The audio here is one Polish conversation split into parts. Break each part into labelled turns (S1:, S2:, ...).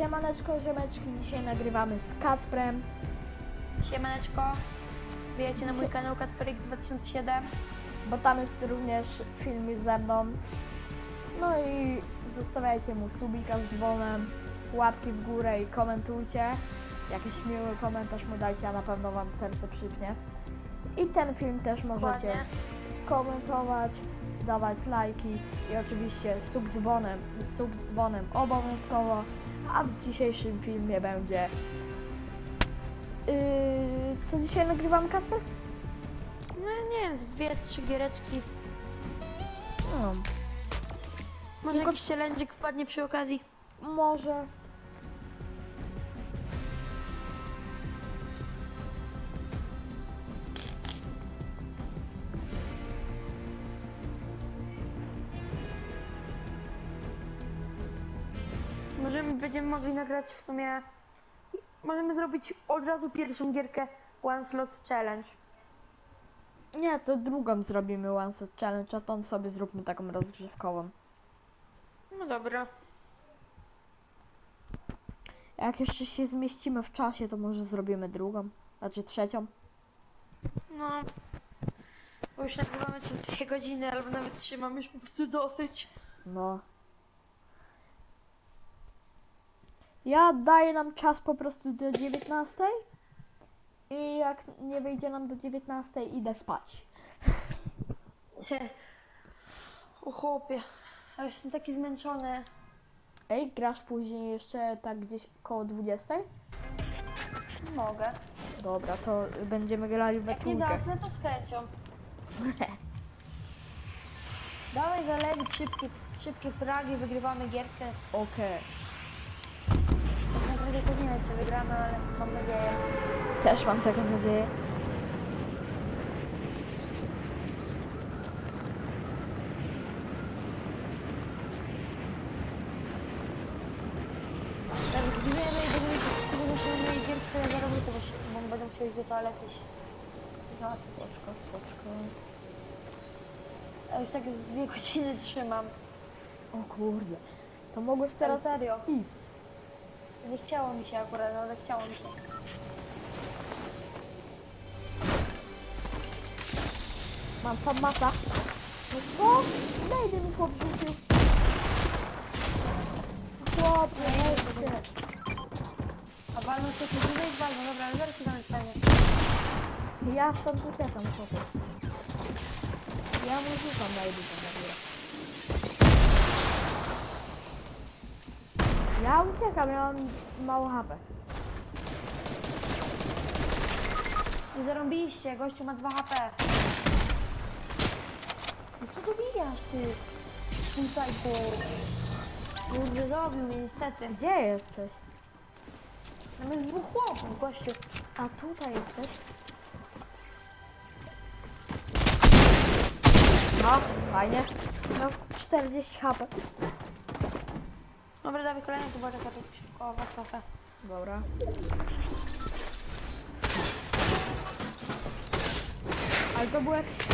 S1: Siemaneczko, ziomeczki, dzisiaj nagrywamy z Kacprem.
S2: Siemaneczko, wbijajcie na mój kanał Kacperix 2007.
S1: bo tam jest również filmik ze mną. No i zostawiajcie mu subika z dzwonem, łapki w górę i komentujcie. Jakiś miły komentarz mu dajcie, a na pewno wam serce przypnie. I ten film też możecie komentować, dawać lajki i oczywiście sub z dzwonem, sub z dzwonem obowiązkowo, a w dzisiejszym filmie będzie... Yy, co dzisiaj nagrywamy, Kasper?
S2: No nie wiem, z dwie, trzy giereczki.
S1: No,
S2: Może
S1: Tylko-
S2: jakiś challenge'ik wpadnie przy okazji.
S1: Może.
S2: Będziemy mogli nagrać w sumie... Możemy zrobić od razu pierwszą gierkę One Slot Challenge.
S1: Nie, to drugą zrobimy One Shot Challenge, a tą sobie zróbmy taką rozgrzewkową.
S2: No dobra.
S1: Jak jeszcze się zmieścimy w czasie, to może zrobimy drugą, znaczy trzecią.
S2: No... Bo już nagrywamy przez dwie godziny, albo nawet trzy, mam już po prostu dosyć.
S1: No. Ja daję nam czas po prostu do 19. I jak nie wyjdzie nam do 19, idę spać.
S2: O chłopie, ja już jestem taki zmęczony.
S1: Ej, grasz później jeszcze tak gdzieś koło 20?
S2: Mogę.
S1: Dobra, to będziemy grali we
S2: Jak nie
S1: trójkę.
S2: zasnę, to z chęcią. Dawaj zalewić szybkie, szybkie fragi, wygrywamy gierkę.
S1: Okej.
S2: Tak naprawdę to nie wiem, czy wygramy, ale mam nadzieję.
S1: Też mam taką nadzieję.
S2: Jak zginiemy i będziemy się gierkę, to ja zarobię to, bo się- bo będą chcieli do toalety się znosić.
S1: Spoczko, spoczko.
S2: A już tak z dwie godziny trzymam.
S1: O kurde. To mogłeś teraz
S2: Ale serio?
S1: iść.
S2: Nie chciało mi się akurat, ale chciało mi się.
S1: Mam tam mata. No co? Nejdy mi chłop rzucił. Chłop, nie
S2: A walną się tu dłużej walną, dobra, zaraz się tam stanie.
S1: Ja stąd uciekam, chłopie. Ja mu rzucam nejdy Ja uciekam, ja mam mało HP.
S2: Nie zarąbiliście, gościu ma 2 HP. No co tu bijasz ty? Tutaj po... Kurde, zabił mnie niestety.
S1: Gdzie jesteś?
S2: Mamy dwóch chłopów, gościu.
S1: A tutaj jesteś? No, fajnie. No, 40 HP.
S2: Dobra, dawaj kolejny, była taka to szybko, trochę.
S1: Dobra. Ale to było jakieś...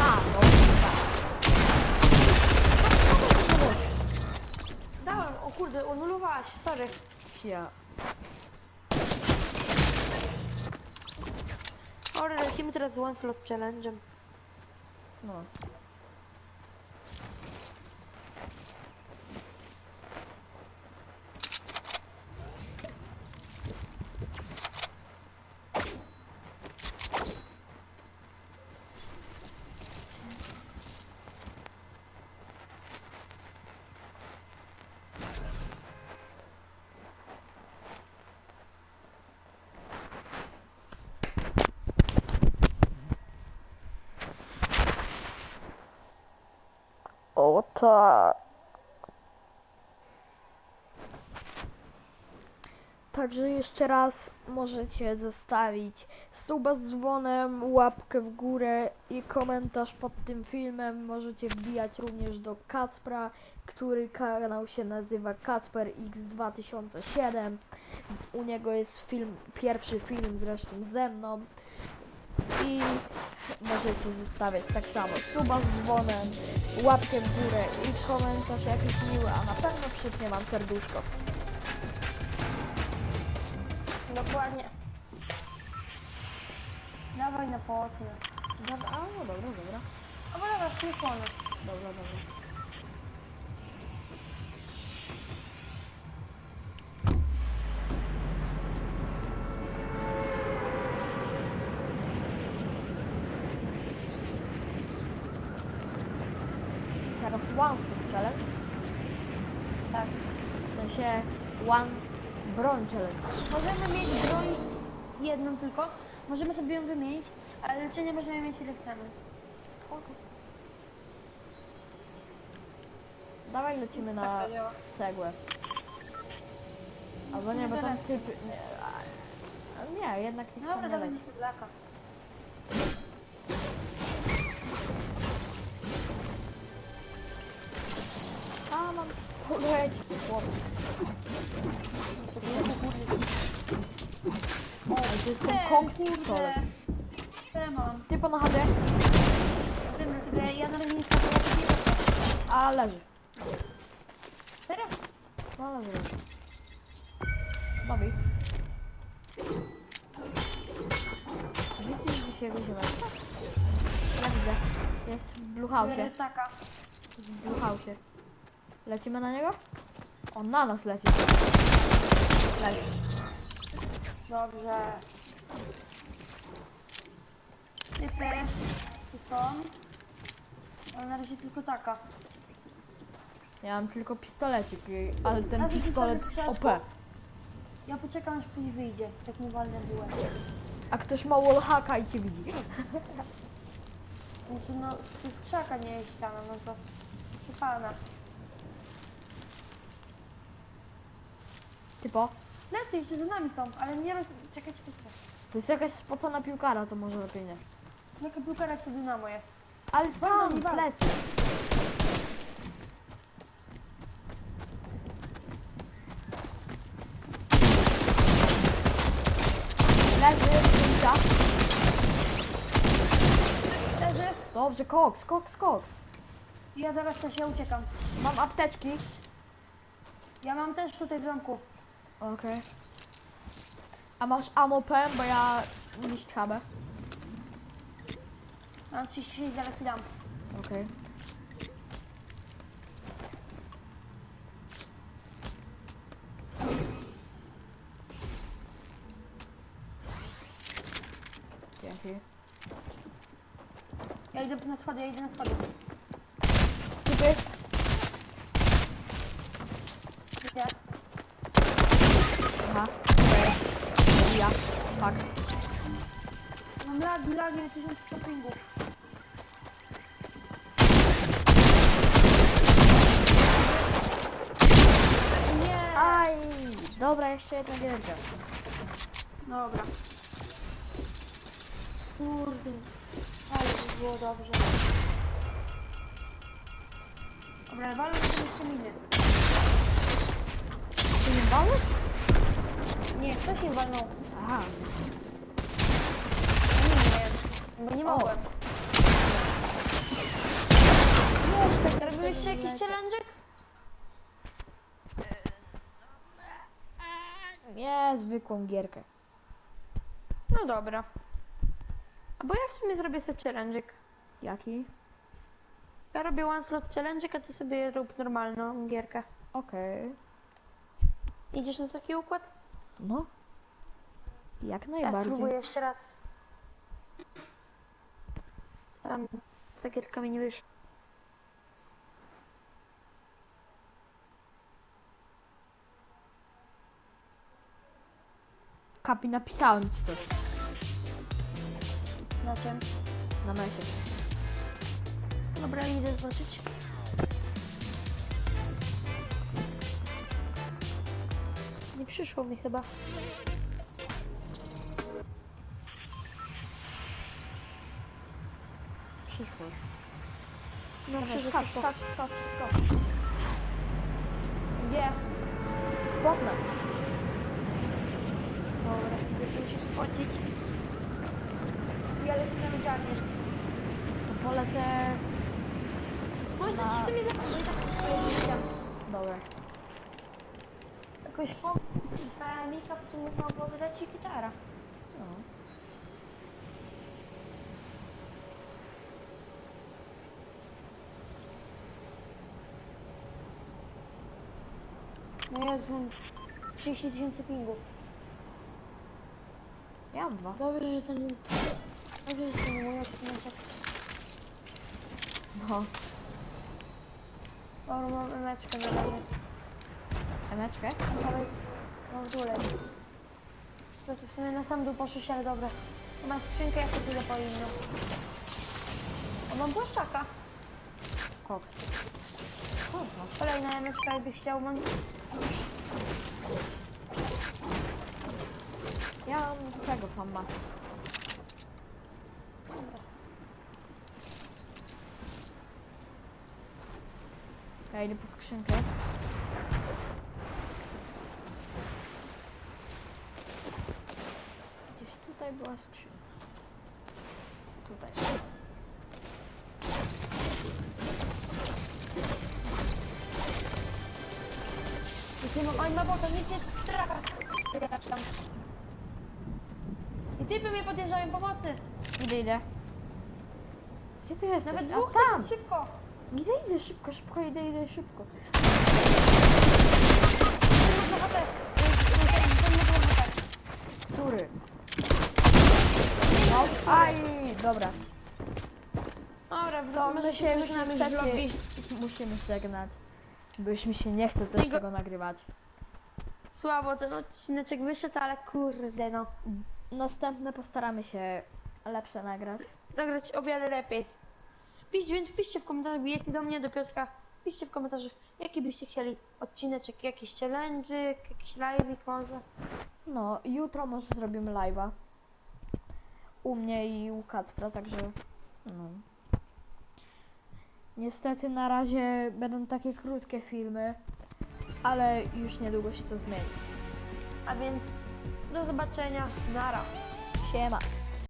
S1: A, no,
S2: Dałem, o kurde, anulowałaś, sorry.
S1: ja.
S2: Dobra, lecimy teraz z One Slot Challenge'em.
S1: No. O tak. Także jeszcze raz możecie zostawić suba z dzwonem, łapkę w górę i komentarz pod tym filmem. Możecie wbijać również do Kacpra, który kanał się nazywa Kacper X2007. U niego jest film, pierwszy film zresztą ze mną. I możecie zostawiać tak samo suba z dzwonem, łapkę w górę i komentarz jakiś miły, a na pewno przypnie wam serduszko.
S2: Dokładnie. Dawaj na połocnie.
S1: Dobra, a no dobra, dobra.
S2: O, bo tu jest wolno.
S1: Dobra, dobra. Teraz one food challenge,
S2: Tak.
S1: w sensie one broń challenge.
S2: Możemy mieć broń jedną tylko. Możemy sobie ją wymienić, ale leczenie możemy mieć ile chcemy.
S1: Dawaj lecimy na
S2: tak działa.
S1: cegłę. Albo nie, bo tam typy... Nie, a- nie jednak nikt tam
S2: Dobra,
S1: nie
S2: dawaj
S1: leci. Mam pistolet. Chłop. O, to jest ten
S2: Te,
S1: Kong
S2: kurde.
S1: pistolet.
S2: Mam.
S1: Typo na HD,
S2: Wiem, tylko ja- na razie nie takiej
S1: a leży.
S2: Serio?
S1: No leży. Bobby. Widzisz gdzieś jego ziemeczka? Ja widzę. Jest w Blue House.
S2: Biorę taka.
S1: W Blue House. Lecimy na niego? On na nas leci. Leży.
S2: Dobrze. Typy. Tu są. Ale na razie tylko taka.
S1: Ja mam tylko pistolecik, ale ten pistolet
S2: pistolet
S1: OP.
S2: Ja poczekam aż ktoś wyjdzie. Tak nie walnę byłem.
S1: A ktoś ma wallhacka i cię widzi.
S2: Znaczy no, to jest krzaka, nie jest ściana, no to proszę pana.
S1: Typo,
S2: Lecę jeszcze za nami są, ale nie roz... Czekaj, czekaj, czekaj.
S1: to jest jakaś spocona piłkara, to może lepiej nie.
S2: Jaka piłkara to dynamo jest?
S1: Ale tam,
S2: walnął.
S1: plecy. Leży, piłka.
S2: Leży.
S1: Dobrze, koks, koks, koks.
S2: Ja zaraz też ja uciekam.
S1: Mam apteczki.
S2: Ja mam też tutaj w domku.
S1: Okej. A masz ammo pen, bo ja liść habę.
S2: Mam 36, zaraz ci dam.
S1: Okej. Dzięki.
S2: Ja idę na schody, ja idę na schody.
S1: Typy,
S2: Ja.
S1: aha. Ja, tak.
S2: Mam lagi, lagi, ale tysiąc shoppingów. Nie!
S1: Aj, dobra, jeszcze jedna gierka.
S2: Dobra. Kurde. Ale by było dobrze. Dobra, walę jeszcze miny.
S1: Ty nie bałeś?
S2: Nie, ktoś nie walnął.
S1: Aha.
S2: Nie, bo nie mogłem. Robimy jeszcze jakiś challenge'ek?
S1: Nie, zwykłą gierkę.
S2: No dobra. A bo ja w sumie zrobię sobie challenge'ek.
S1: Jaki?
S2: Ja robię one slot challenge'ek, a ty sobie rób normalną gierkę.
S1: Okej.
S2: Idziesz na taki układ?
S1: No. Jak
S2: Ja
S1: najbardziej.
S2: spróbuję jeszcze raz. Tam ta gierka mi nie wyszła.
S1: Kapi, napisałem ci coś
S2: Na czym?
S1: na mesie.
S2: Dobra, idę zobaczyć. Nie przyszło mi chyba. No przyszło,
S1: skacz,
S2: przyszło.
S1: skacz, skacz, skacz.
S2: Gdzie?
S1: Botna.
S2: Dobra, będziemy się spocić. Ja lecę na meczarnię.
S1: Wolę te...
S2: Można
S1: Na-
S2: ci sobie zapisać.
S1: Dobra.
S2: Jakoś Mika w sumie ma było wydać ci gitara.
S1: No.
S2: No Jezu, mam 30 tysięcy pingów.
S1: Ja mam dwa.
S2: Dobrze, że to nie... Dobrze, że to nie mój odcinek.
S1: No.
S2: Dobra, mam emeczkę na razie.
S1: Emeczkę?
S2: Dawaj, dół leci. Co to w sumie na sam dół poszłeś, ale dobra. Tu Masz skrzynkę, ja sobie pójdę po inną. O, mam błaszczaka.
S1: Koks. Kurwa.
S2: Kolejna emeczka, jakbyś chciał, mam...
S1: Ja mam tego famba. Ja idę po skrzynkę.
S2: I ty mam... Oj, ma bota, nic nie trafia. tam. I typy mnie podjeżdżają pomocy.
S1: Idę, idę. Gdzie ty jesteś?
S2: Nawet
S1: A,
S2: dwóch
S1: tam!
S2: typów, szybko.
S1: Idę, idę szybko, szybko, idę, idę szybko.
S2: Ten ma HP. Ten- ma HP.
S1: Który? No, aj, dobra.
S2: Dobra, że
S1: się już
S2: lobby.
S1: musimy żegnać. Bo już mi się nie chce też tego nagrywać.
S2: Słabo ten odcineczek wyszedł, ale kurde no.
S1: Następne postaramy się lepsze nagrać.
S2: Nagrać o wiele lepiej. Pisz, więc piszcie w komentarzach, bijecie do mnie, do Piotrka. Piszcie w komentarzach, jaki byście chcieli odcineczek, jakiś challenge'ik, jakiś live'ik może.
S1: No, jutro może zrobimy live'a. U mnie i u Kacpra, także no. Niestety na razie będą takie krótkie filmy, ale już niedługo się to zmieni.
S2: A więc do zobaczenia, nara.
S1: Siema.